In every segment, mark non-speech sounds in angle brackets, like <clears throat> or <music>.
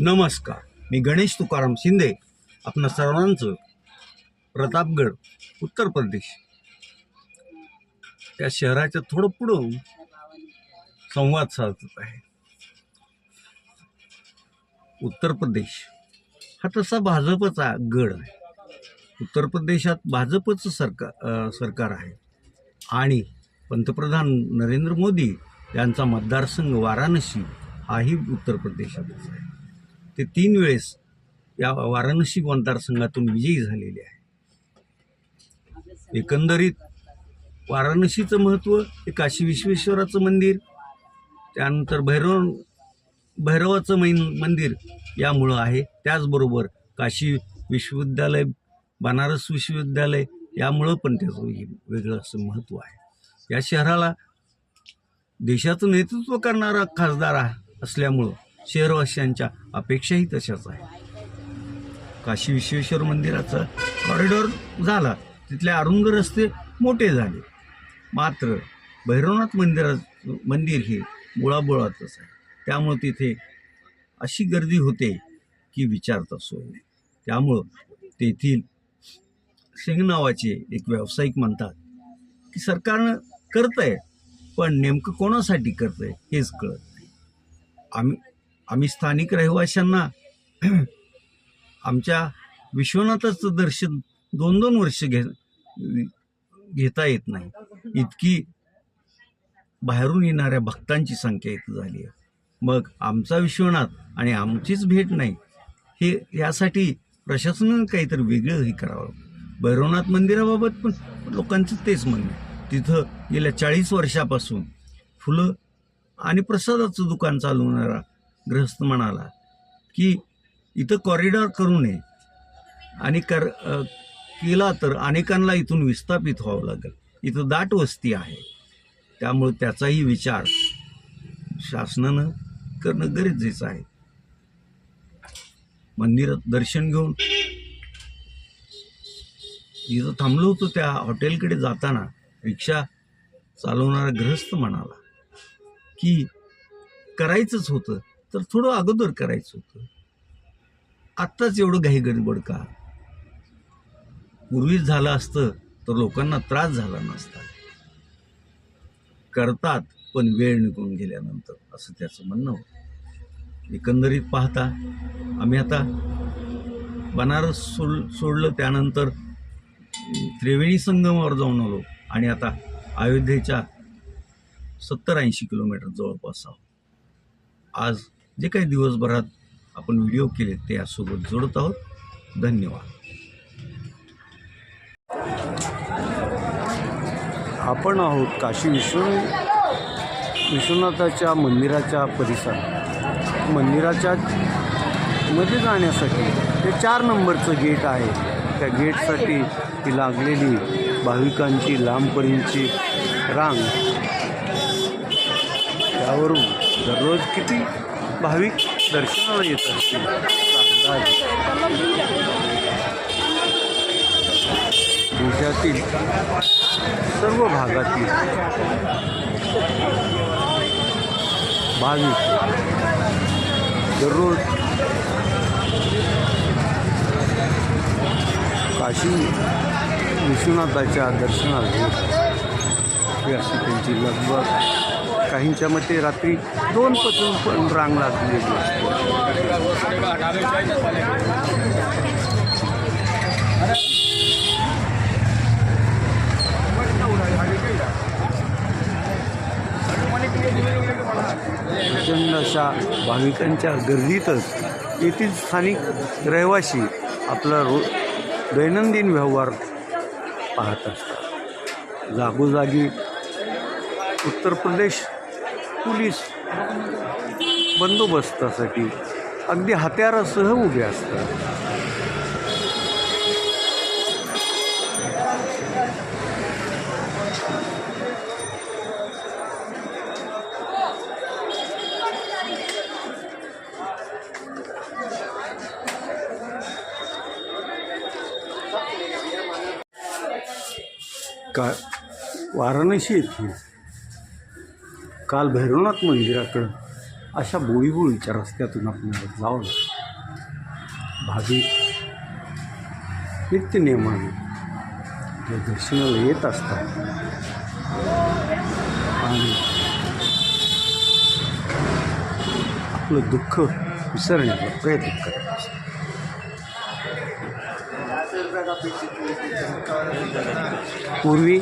नमस्कार. मी गणेश तुकाराम शिंदे आपणा सर्वांचं प्रतापगड उत्तर प्रदेश. त्या शहराच्या थोडं पुढं संवाद साधत आहे. उत्तर प्रदेश हा तसा भाजपचा गड आहे. उत्तर प्रदेशात भाजपचं सरकार सरकार आहे. आणि पंतप्रधान नरेंद्र मोदी यांचा मतदारसंघ वाराणसी हाही उत्तर प्रदेशातच आहे. ते तीन वेळेस या वाराणसी मतदारसंघातून विजयी झालेले आहे. एकंदरीत वाराणसीचं महत्त्व हे काशी विश्वेश्वराचं मंदिर त्यानंतर भैरव भैरवाचं मैन मंदिर यामुळं आहे. त्याचबरोबर काशी विश्वविद्यालय बनारस विश्वविद्यालय यामुळं पण त्याचं हे वेगळं असं महत्त्व आहे. या शहराला देशाचं नेतृत्व करणारा खासदार असल्यामुळं शहरवासियांच्या अपेक्षाही तशाच आहे काशी विश्वेश्वर मंदिराचा कॉरिडॉर झाला तिथले अरुंद रस्ते मोठे झाले. मात्र भैरवनाथ मंदिरात मंदिर हे मुळाबुळातच आहे. त्यामुळं तिथे अशी गर्दी होते की विचारता सोय नाही. त्यामुळं तेथील सिंग नावाचे एक व्यावसायिक म्हणतात की सरकारनं करतंय पण नेमकं कोणासाठी करतंय हेच कळत नाही. आम्ही आम्ही स्थानिक रहिवाशांना <clears throat> आमच्या विश्वनाथाचं दर्शन दोन दोन वर्ष घे घेता येत नाही. इतकी बाहेरून येणाऱ्या भक्तांची संख्या इथं झाली आहे. मग आमचा विश्वनाथ आणि आमचीच भेट नाही हे यासाठी प्रशासनानं काहीतरी वेगळं हे करावं. भैरवनाथ मंदिराबाबत पण लोकांचं तेच म्हणणं तिथं गेल्या चाळीस वर्षापासून फुलं आणि प्रसादाचं दुकान चालवणारा गृहस्थ म्हणाला की इथं कॉरिडॉर करू नये. आणि कर केला तर अनेकांना इथून विस्थापित व्हावं लागेल. इथं दाट वस्ती आहे. त्यामुळे त्याचाही विचार शासनानं करणं गरजेचं आहे. मंदिरात दर्शन घेऊन जिथं थांबलो होतो त्या हॉटेलकडे जाताना रिक्षा चालवणारा गृहस्थ म्हणाला की करायचंच होतं. तर थोडं अगोदर करायचं होतं. आत्ताच एवढं घाई गडबड का? पूर्वीच झालं असतं तर लोकांना त्रास झाला नसता. करतात पण वेळ निघून गेल्यानंतर असं त्याचं म्हणणं होतं. एकंदरीत पाहता आम्ही आता बनारस सोड सोडलं त्यानंतर त्रिवेणी संगमावर जाऊन आलो आणि आता अयोध्येच्या सत्तर ऐंशी किलोमीटर जवळपास आहोत. आज जे काही दिवसभरात आपण व्हिडिओ केले ते यासोबत जोडत आहोत. धन्यवाद. आपण आहोत काशी विश्व विश्वनाथाच्या मंदिराच्या परिसरात. मंदिराच्या मध्ये जाण्यासाठी ते चार नंबरचं गेट आहे. त्या गेटसाठी ती लागलेली भाविकांची लांबपर्यंतची रांग. त्यावरून दररोज किती भाविक दर्शनाला येत असतील. देशातील सर्व भागातील भाविक दररोज काशी विश्वनाथाच्या दर्शनाला येत ही अशी त्यांची लगबग. काहींच्या मते रात्री दोन पासून पण रांग लागलेली प्रचंड अशा भाविकांच्या गर्दीतच येथील स्थानिक रहिवासी आपला रो दैनंदिन व्यवहार पाहत असतात. जागोजागी उत्तर प्रदेश पोलीस बंदोबस्तासाठी अगदी हत्यारासह उभे असतात. का वाराणसी येथील काल भैरवनाथ मंदिराकडं अशा बोळीबोळीच्या रस्त्यातून आपल्याला जावं भाविक नित्यनियमाने ते दर्शनाला येत असतात. आणि आपलं दुःख विसरण्याचा प्रयत्न करत असतात. पूर्वी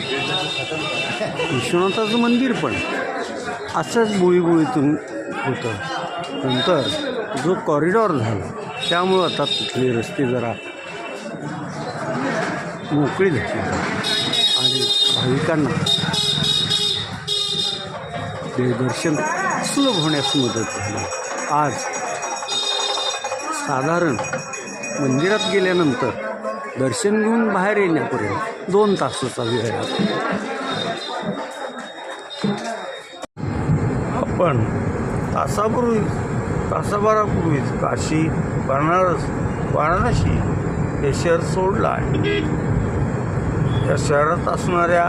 विश्वनाथाचं मंदिर पण असंच बुळीबुळीतून होतं. नंतर जो कॉरिडॉर झाला त्यामुळं आता तिथले रस्ते जरा मोकळी झाली. आणि भाविकांना ते दर्शन सुलभ होण्यास मदत झाली. आज साधारण मंदिरात गेल्यानंतर दर्शन घेऊन बाहेर येण्यापर्यंत दोन तासाचा वेळ लागतो पण तासापूर्वी तासाभरापूर्वीच काशी बनारस वाराणसी हे शहर सोडलं आहे. या शहरात असणाऱ्या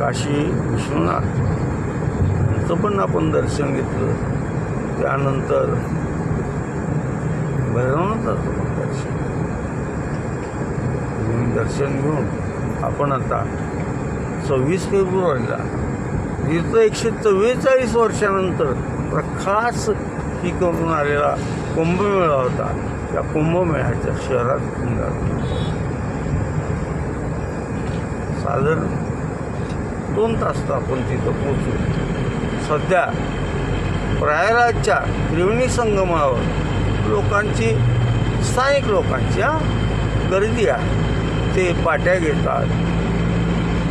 काशी विश्वनाथ याचं पण आपण दर्शन घेतलं. त्यानंतर भैरवनाथाचं पण दर्शन. दर्शन घेऊन आपण आता सव्वीस फेब्रुवारीला हिचं एकशे चव्वेचाळीस वर्षानंतर प्रखास ही करून आलेला कुंभमेळा होता. त्या कुंभमेळ्याच्या शहरात साधारण दोन तास आपण तिथं पोहोचू सध्या प्रयागराजच्या त्रिवेणी संगमावर लोकांची स्थानिक लोकांची गर्दी आहे. ते पाट्या घेतात.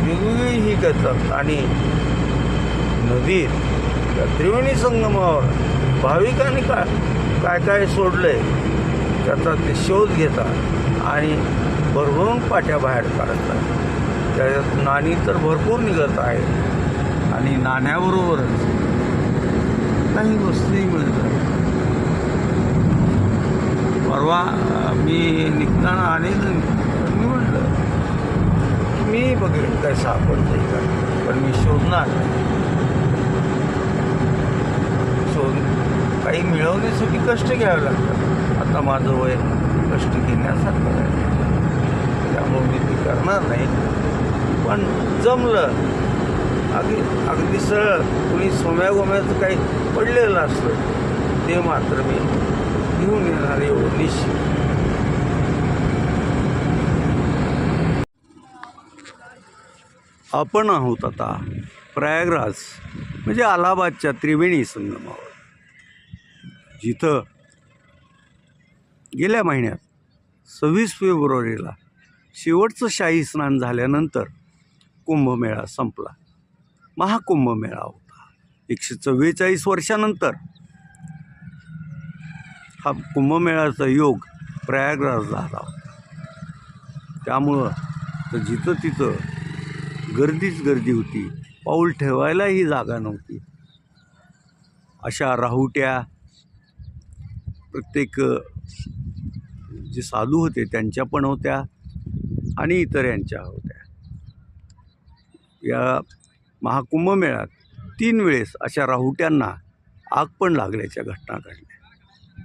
वेगवेगळी ही करतात आणि नदीत त्या त्रिवेणी संगमावर भाविकांनी काय काय सोडलं आहे त्याचा ते शोध घेतात आणि भरभरून पाट्या बाहेर काढतात. त्याच्यात नाणी तर भरपूर निघत आहे आणि नाण्याबरोबरच काही वस्तूही मिळतात. परवा मी निघताना अनेक मी म्हटलं मी बघेन काय सापडतं का? पण मी शोधणार शोध काही मिळवण्यासाठी कष्ट घ्यावे लागतात. आता माझं वय कष्ट घेण्यासारखं आहे. त्यामुळे मी ते करणार नाही. पण जमलं. अगदी अगदी सरळ. कुणी सोम्या गोम्याचं काही पडलेलं असतं ते मात्र मी घेऊन येणार एवढं निश्चित. आपण आहोत आता प्रयागराज म्हणजे अलाहाबादच्या त्रिवेणी संगमावर. जिथं गेल्या महिन्यात सव्वीस फेब्रुवारीला शेवटचं शाही स्नान झाल्यानंतर कुंभमेळा संपला. महाकुंभमेळा होता. एकशे चव्वेचाळीस वर्षानंतर हा कुंभमेळ्याचा योग प्रयागराज झाला होता. त्यामुळं तर जिथं तिथं गर्दीच गर्दी होती. पाऊल ठेवायलाही जागा नव्हती. अशा राहुट्या प्रत्येक जे साधू होते त्यांच्या पण होत्या आणि इतर यांच्या होत्या. या महाकुंभमेळ्यात तीन वेळेस अशा राहुट्यांना आग पण लागल्याच्या घटना घडल्या.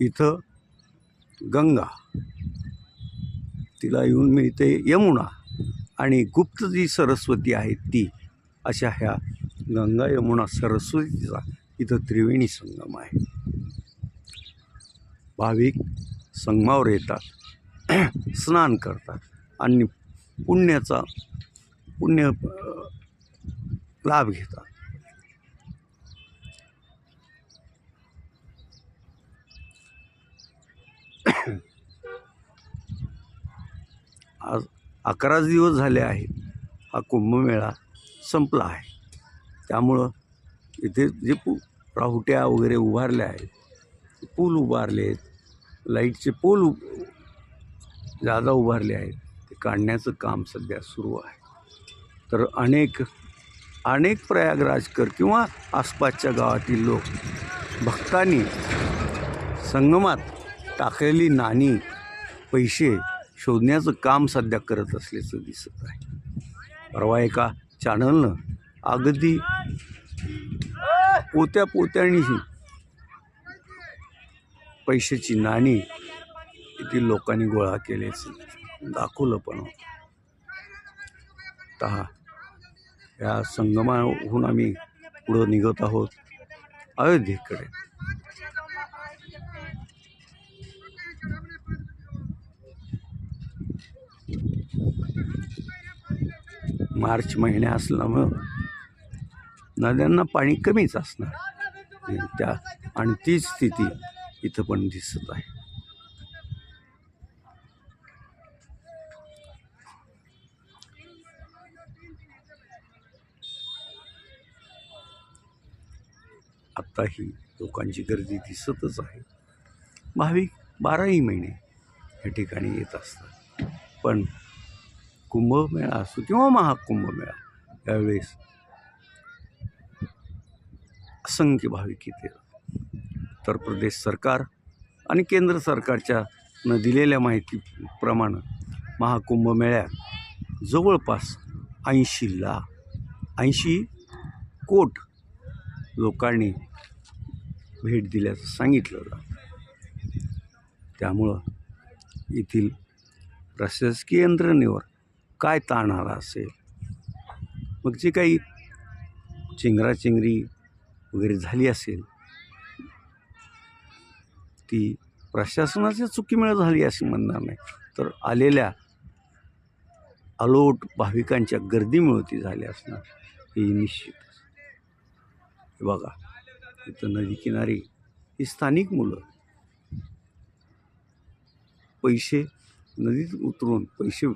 इथं गंगा तिला येऊन मिळते यमुना आणि गुप्त जी सरस्वती आहे ती अशा ह्या गंगा यमुना सरस्वतीचा इथं त्रिवेणी संगम आहे. भाविक संगमावर येतात स्नान करतात आणि पुण्याचा पुण्य लाभ घेतात. आज अकराच दिवस झाले आहेत. हा कुंभमेळा संपला आहे. त्यामुळं इथे जे पू राहुट्या वगैरे उभारल्या आहेत पूल उभारले आहेत लाईटचे पोल उ जादा उभारले आहेत ते काढण्याचं काम सध्या सुरू आहे. तर अनेक अनेक प्रयागराजकर किंवा आसपासच्या गावातील लोक भक्तांनी संगमात टाकलेली नाणी पैसे शोधण्याचं काम सध्या करत असल्याचं दिसत आहे. परवा एका चॅनलनं अगदी पोत्या पोत्यानीही पैशाची नाणी येथील लोकांनी गोळा केल्याचं दाखवलं पण. तहा या संगमाहून आम्ही पुढं निघत आहोत. अयोध्येकडे. मार्च महिन्या असल्यामुळं नद्यांना पाणी कमीच असणार. त्या आणि तीच स्थिती इथं पण दिसत आहे. आत्ताही लोकांची गर्दी दिसतच आहे. भाविक बाराही महिने या ठिकाणी येत असतात. पण कुंभमेळा असो किंवा महाकुंभमेळा यावेळेस असंख्य भाविक येते उत्तर प्रदेश सरकार आणि केंद्र सरकारच्या न दिलेल्या माहितीप्रमाणे महाकुंभमेळ्यात जवळपास ऐंशी ला ऐंशी कोट लोकांनी भेट दिल्याचं सांगितलं जातं. त्यामुळं येथील प्रशासकीय यंत्रणेवर काय ताण आला असेल? मग जे काही चिंगराचिंगरी वगैरे झाली असेल ती प्रशासनाच्या चुकीमुळे झाली असे म्हणणार नाही. तर आलेल्या अलोट भाविकांच्या गर्दीमुळे ती झाली असणार हे निश्चितच हे बघा इथं नदी किनारी ही स्थानिक मुलं. पैसे नदीत उतरून पैसे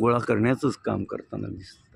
गोळा करण्याचंच काम करताना दिसतं.